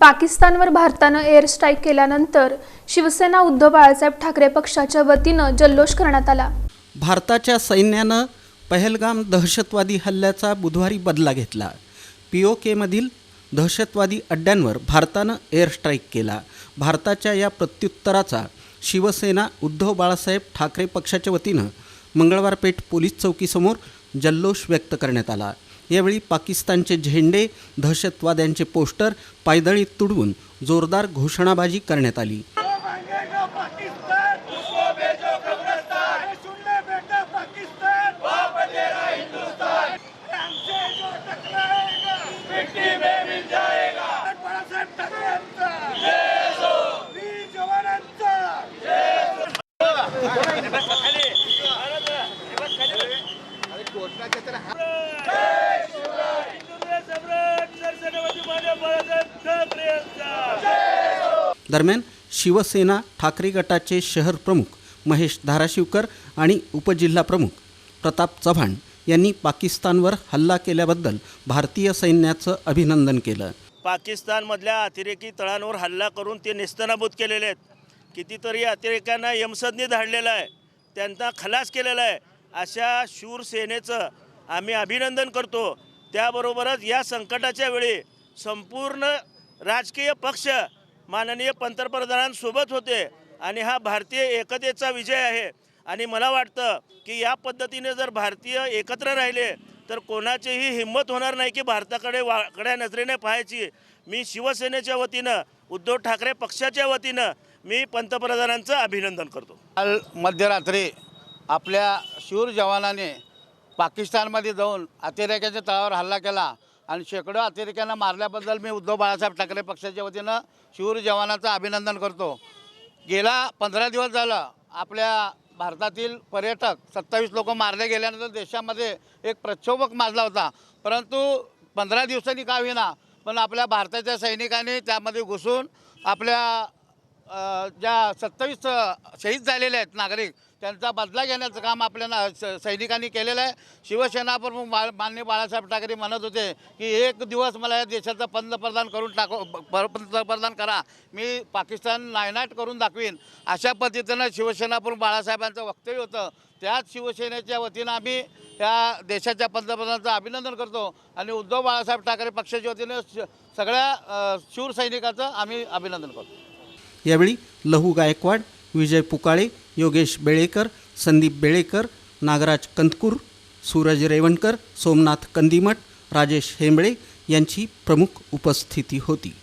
पाकिस्तानवर भारतानं air strike केल्यानंतर शिवसेना उद्धव बाळासाहेब ठाकरे पक्षाच्या वतीनं जल्लोष करण्यात आला. भारताच्या सैन्यानं पहलगाम दहशतवादी हल्ल्याचा बुधवारी बदला घेतला. पी ओ केमधील दहशतवादी अड्ड्यांवर भारतानं एअर स्ट्राईक केला. भारताच्या या प्रत्युत्तराचा शिवसेना उद्धव बाळासाहेब ठाकरे पक्षाच्या वतीनं मंगळवार पेठ पोलीस चौकीसमोर जल्लोष व्यक्त करण्यात आला. यावेळी पाकिस्तानचे झेंडे दहशतवाद्यांचे पोस्टर पायदळी तुडवून जोरदार घोषणाबाजी करण्यात आली. भांगेगा दरम्यान शिवसेना ठाकरे गटाचे शहर प्रमुख महेश धाराशिवकर आणि उपजिल्हा प्रमुख प्रताप चव्हाण यांनी पाकिस्तानवर हल्ला केल्याबद्दल भारतीय सैन्याचं अभिनंदन केलं. पाकिस्तानमधल्या अतिरेकी तळांवर हल्ला करून ते नेस्तनाबूत केलेले आहेत. कितीतरी अतिरेक्यांना यमसदनी धाडलेलं आहे. त्यांचा खलास केलेला आहे. अशा शूर सेनेचं आम्ही अभिनंदन करतो. त्याबरोबरच या संकटाच्या वेळी संपूर्ण राजकीय पक्ष माननीय पंतप्रधानांसोबत होते आणि हा भारतीय एकतेचा विजय आहे. आणि मला वाटतं की या पद्धतीने जर भारतीय एकत्र राहिले तर कोणाचीही हिंमत होणार नाही की भारताकडे वाकड्या नजरेने पाहायची. मी शिवसेनेच्या वतीनं उद्धव ठाकरे पक्षाच्या वतीनं मी पंतप्रधानांचं अभिनंदन करतो. काल मध्यरात्री आपल्या शूर जवानाने पाकिस्तानमध्ये जाऊन अतिरेक्याच्या तळावर हल्ला केला. आणि शेकडो अतिरेक्यांना मारल्याबद्दल मी उद्धव बाळासाहेब ठाकरे पक्षाच्या वतीनं शूर जवानाचं अभिनंदन करतो. गेला पंधरा दिवस झालं. आपल्या भारतातील पर्यटक सत्तावीस लोक मारले गेल्यानंतर देशामध्ये एक प्रक्षोभक माजला होता. परंतु पंधरा दिवसांनी का होईना पण आपल्या भारताच्या सैनिकांनी त्यामध्ये घुसून आपल्या ज्या सत्तावीस शहीद झालेले आहेत नागरिक त्यांचा बदला घेण्याचं काम आपल्या ना स- सैनिकांनी केलेलं आहे. शिवसेना प्रमुख मा माननीय बाळासाहेब ठाकरे म्हणत होते की एक दिवस मला या देशाचं पंतप्रधान करून टाको प- पंतप्रधान करा. मी पाकिस्तान नायनाट करून दाखवीन. अशा पद्धतीनं शिवसेना प्रमुख बाळासाहेबांचं वक्तव्य होतं. त्याच शिवसेनेच्या वतीनं आम्ही या देशाच्या पंतप्रधानाचं अभिनंदन करतो आणि उद्धव बाळासाहेब ठाकरे पक्षाच्या वतीनं श- सगळ्या शूर सैनिकाचं आम्ही अभिनंदन करतो. यावेळी लहू गायकवाड विजय पुकाळे योगेश बेळेकर संदीप बेळेकर नागराज कंदकूर सूरज रेवणकर सोमनाथ कंदिमठ राजेश हेंबळे यांची प्रमुख उपस्थिती होती.